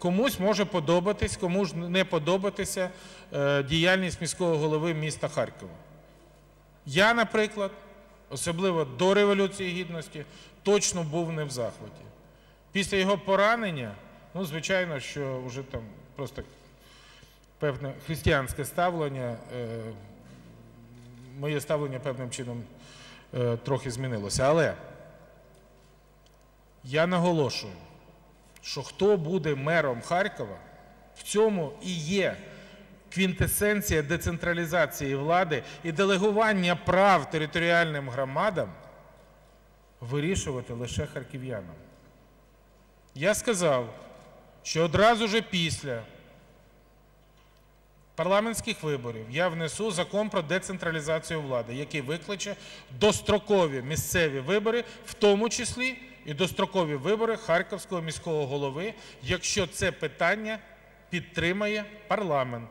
Комусь може подобатись, комусь не подобатися е, діяльність міського голови міста Харкова. Я, наприклад, особливо до Революції Гідності, точно був не в захваті. Після його поранення, ну, звичайно, що вже там просто певне християнське ставлення, е, моє ставлення певним чином е, трохи змінилося. Але я наголошую, що хто буде мером Харкова, в цьому і є квінтесенція децентралізації влади і делегування прав територіальним громадам вирішувати лише харків'янам. Я сказав, що одразу же після парламентських виборів я внесу закон про децентралізацію влади, який викличе дострокові місцеві вибори, в тому числі і дострокові вибори Харківського міського голови, якщо це питання підтримає парламент.